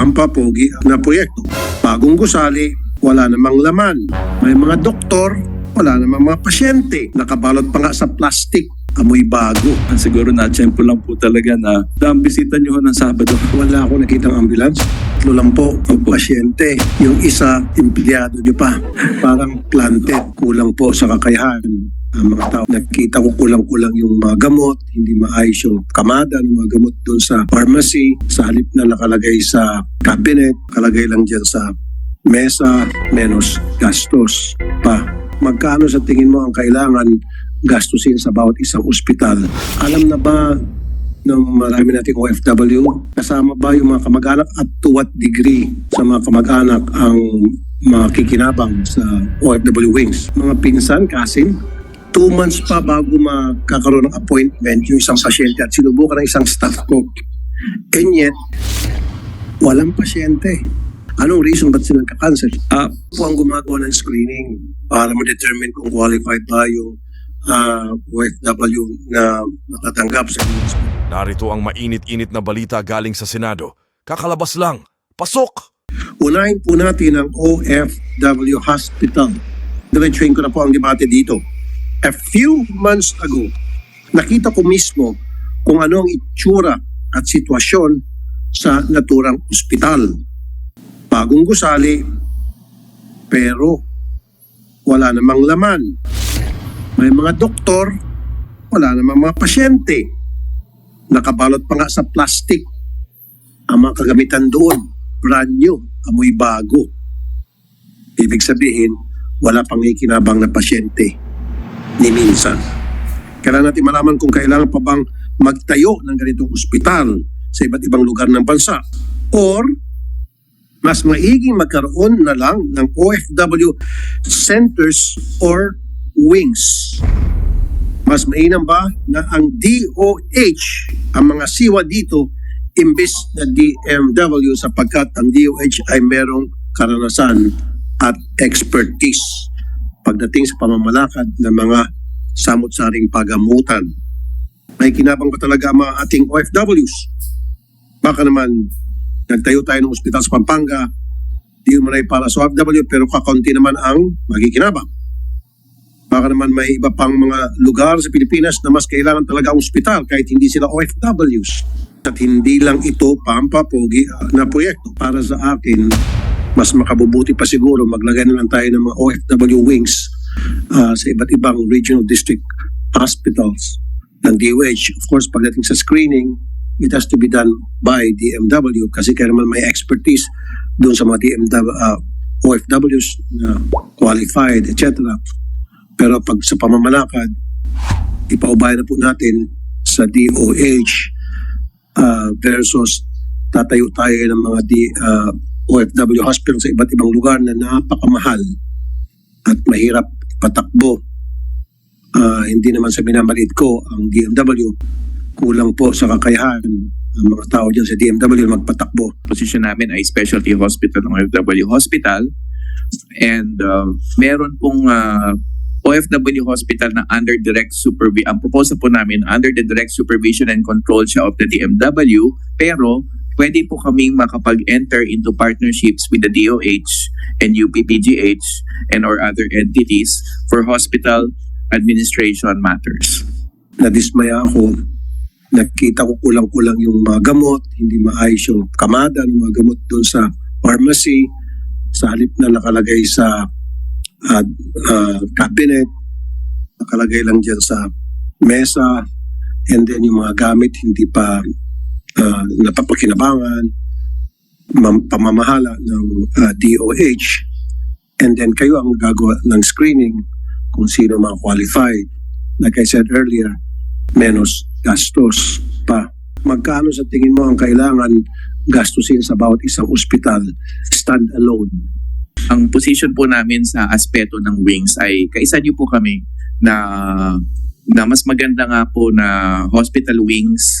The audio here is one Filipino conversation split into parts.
pampapogi na proyekto. Bagong gusali, wala namang laman. May mga doktor, wala namang mga pasyente. Nakabalot pa nga sa plastic, amoy bago. Siguro na tiyempo lang po talaga na bisita nyo ng Sabado. Wala ako nakitang ambulance. Tatlo lang po ang pasyente. Yung isa, empleyado nyo pa. Parang planted. Kulang po sa kakayahan ang mga tao. Nakita ko kulang-kulang yung mga gamot, hindi maayos yung kamada ng mga gamot doon sa pharmacy. Sa halip na nakalagay sa cabinet, nakalagay lang dyan sa mesa, menos gastos pa. Magkano sa tingin mo ang kailangan gastusin sa bawat isang ospital? Alam na ba ng marami nating OFW? Kasama ba yung mga kamag-anak at to what degree sa mga kamag-anak ang makikinabang sa OFW Wings? Mga pinsan, kasin, two months pa bago makakaroon ng appointment yung isang pasyente at sinubukan ng isang staff ko. And yet, walang pasyente. Anong reason ba't sila nagka-cancer? Ah, po ang gumagawa ng screening para ma-determine kung qualified ba yung ah, OFW na matatanggap sa Narito ang mainit-init na balita galing sa Senado. Kakalabas lang. Pasok! Unahin po natin ang OFW Hospital. Diretsuhin ko na po ang debate dito. A few months ago, nakita ko mismo kung ano ang itsura at sitwasyon sa naturang ospital. Bagong gusali, pero wala namang laman. May mga doktor, wala namang mga pasyente. Nakabalot pa nga sa plastic ang mga kagamitan doon. Brand new, amoy bago. Ibig sabihin, wala pang ikinabang na pasyente ni minsan. Kailangan natin malaman kung kailangan pa bang magtayo ng ganitong ospital sa iba't ibang lugar ng bansa. Or, mas maiging magkaroon na lang ng OFW centers or wings. Mas mainam ba na ang DOH, ang mga siwa dito, imbis na DMW sapagkat ang DOH ay merong karanasan at expertise pagdating sa pamamalakad ng mga samot-saring pagamutan. May kinabang ba talaga ang mga ating OFWs? Baka naman nagtayo tayo ng ospital sa Pampanga, di mo ay para sa OFW pero kakaunti naman ang magikinabang. Baka naman may iba pang mga lugar sa Pilipinas na mas kailangan talaga ang ospital kahit hindi sila OFWs. At hindi lang ito pampapogi ah, na proyekto. Para sa akin, mas makabubuti pa siguro maglagay na lang tayo ng mga OFW wings ah, sa iba't ibang regional district hospitals ng DOH. Of course, pagdating sa screening, it has to be done by DMW kasi kaya naman may expertise doon sa mga DMW, ah, OFWs na qualified, etc. Pero pag sa pamamalakad, ipaubaya na po natin sa DOH ah, versus tatayo tayo ng mga D, ah, OFW hospital sa iba't ibang lugar na napakamahal at mahirap patakbo. Ah, hindi naman sa minamaliit ko ang DMW. Kulang po sa kakayahan ang mga tao dyan sa DMW magpatakbo. position namin ay specialty hospital ng OFW Hospital. And uh, meron pong uh, OFW Hospital na under direct supervision. Ang proposal po namin, under the direct supervision and control siya of the DMW. Pero pwede po kaming makapag-enter into partnerships with the DOH and UPPGH and or other entities for hospital administration matters. Nadismaya ako. Nakita ko kulang-kulang yung mga gamot, hindi maayos yung kamada ng mga gamot doon sa pharmacy. Sa halip na nakalagay sa ah, ah, cabinet, nakalagay lang dyan sa mesa, and then yung mga gamit hindi pa ah, napapakinabangan, mam- pamamahala ng ah, DOH, and then kayo ang gagawa ng screening kung sino mga qualified. Like I said earlier, menos gastos pa. Magkano sa tingin mo ang kailangan gastusin sa bawat isang ospital stand-alone? ang position po namin sa aspeto ng wings ay kaisa niyo po kami na na mas maganda nga po na hospital wings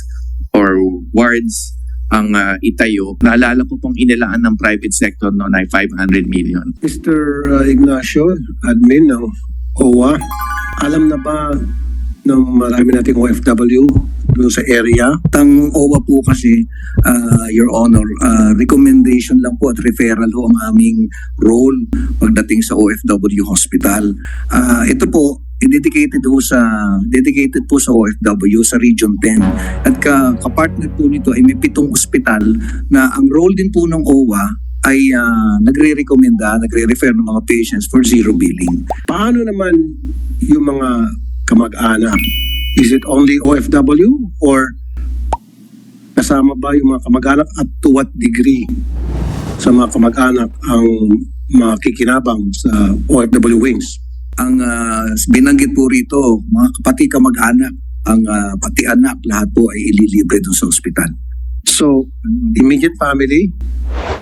or wards ang ah, itayo. Naalala ko pong inilaan ng private sector noon ay 500 million. Mr. uh, Ignacio, admin ng OWA, alam na ba ng marami nating OFW doon sa area? Tang OWA po kasi, ah, Your Honor, ah, recommendation lang po at referral ho ang aming role pagdating sa OFW Hospital. Ah, ito po, dedicated ho sa dedicated po sa OFW sa Region 10 at ka kapartner po nito ay may pitong ospital na ang role din po ng OWA ay ah, nagre-recommenda, nagre-refer ng mga patients for zero billing. Paano naman yung mga kamag-anak? Is it only OFW or kasama ba yung mga kamag-anak at to what degree sa mga kamag-anak ang makikinabang sa OFW wings? Ang ah, binanggit po rito, mga kapati kamag-anak, ang ah, pati anak, lahat po ay ililibre doon sa ospital. So, immediate family,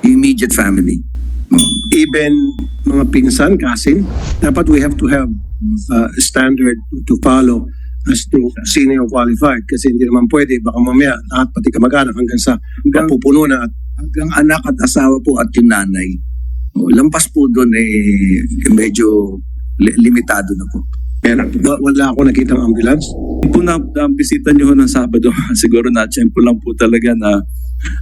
Immediate family. Oh. even mga pinsan, cousin, dapat we have to have uh, standard to follow as to yung qualified kasi hindi naman pwede baka mamaya lahat pati kamag-anak hanggang sa Hanggang, mapupuno na at hanggang anak at asawa po at yung nanay. Oh, lampas po doon eh medyo limitado na po. Pero wa- wala ako nakitang ambulance. po na, na bisita ho ng Sabado, siguro na tiyempo lang po talaga na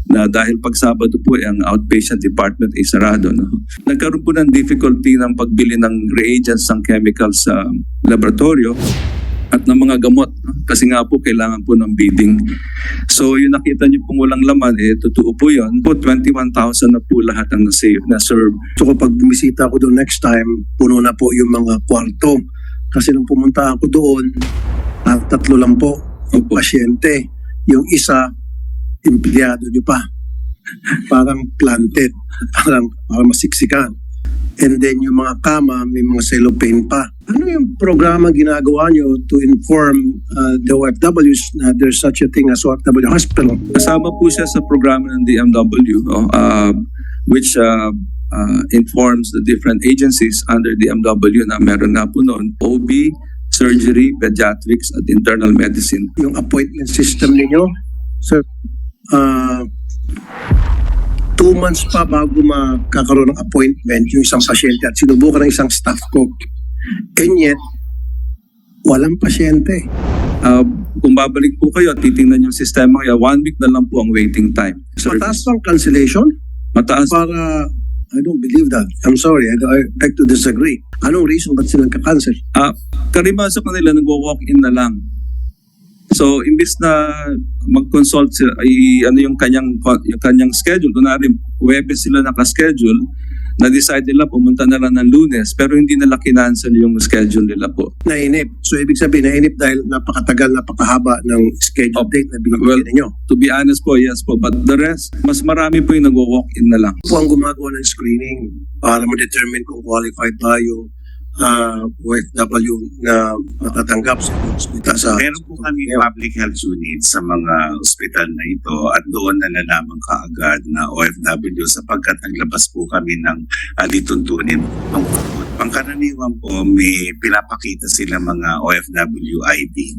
na dahil pag Sabado po eh, ang outpatient department ay sarado. No? Nagkaroon po ng difficulty ng pagbili ng reagents ng chemicals sa laboratorio at ng mga gamot kasi nga po kailangan po ng bidding. So yung nakita niyo pong walang laman, eh totoo po yun. Po 21,000 na po lahat ang na-save, na-serve. So kapag bumisita ako doon next time, puno na po yung mga kwarto. Kasi nung pumunta ako doon, at tatlo lang po ang pasyente. Yung isa, empleyado nyo pa. Parang planted. Parang, parang masiksikan. And then yung mga kama, may mga cellophane pa. Ano yung programa ginagawa nyo to inform uh, the OFWs na there's such a thing as OFW hospital? Kasama po siya sa programa ng DMW oh, uh, which uh, uh, informs the different agencies under DMW na meron na po noon OB, surgery, pediatrics at internal medicine. yung appointment system ninyo. Sir, uh, two months pa bago makakaroon ng appointment yung isang pasyente at sinubukan ng isang staff ko. And yet, walang pasyente. Uh, kung babalik po kayo at titingnan yung sistema kaya one week na lang po ang waiting time. Sir, Mataas bang cancellation? mataas Para, I don't believe that. I'm sorry, I, I beg to disagree. Anong reason ba't silang ka-cancel? Ah, karima sa kanila nagwo-walk-in na lang. So, imbis na mag-consult sila, ay ano yung kanyang yung kanyang schedule, kunwari Huwebes sila naka-schedule, na-decide nila pumunta na lang ng Lunes, pero hindi nila kinancel yung schedule nila po. Nainip. So, ibig sabihin, nainip dahil napakatagal, napakahaba ng schedule Oh, date na binigyan well, ninyo. To be honest po, yes po, but the rest, mas marami po yung nagwo-walk-in na lang. po ang gumagawa ng screening para ma-determine kung qualified ba yung uh, OFW na matatanggap sa hospital sa Meron po kami public health unit sa mga ospital na ito at doon nalalaman kaagad na OFW sapagkat naglabas po kami ng uh, lituntunin tungkol. Pangkaraniwan po may pinapakita sila mga OFW ID